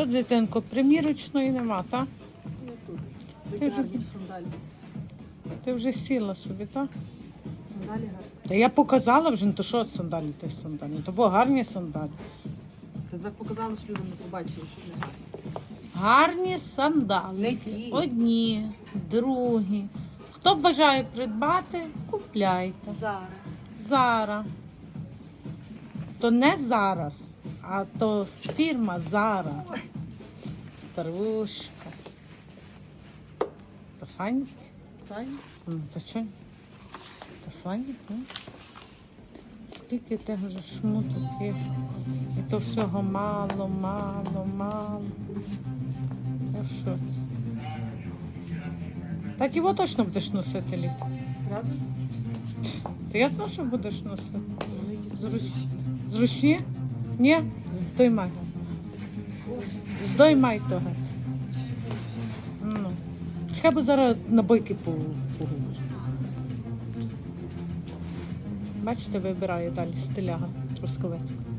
Що, дитинко, примірочної нема, так? Ну тут. Ти гарні сандалі. Ти вже сіла собі, так? Сандалі гарні. Та я показала вже, ну то що сандалі, то сандалі. То були гарні сандалі. Ти так показала, що люди не побачили, що не гарні. Гарні сандали. Не ті. Одні, другі. Хто бажає придбати, купляйте. Зараз. Зара. То не зараз, а то фірма Зара. Старушка. То файні? Файні. Ну, то що? То файні, ну? Скільки того вже шмуток. І то всього мало, мало, мало. Я в шоці. Так його точно будеш носити літо. Правда? Ти ясно, що будеш носити? Зручні? Ні? Здоймай. Здоймай того. Ну. Хай би зараз на бойки погубиш. Бачите, вибирає далі стиляга трускавецька.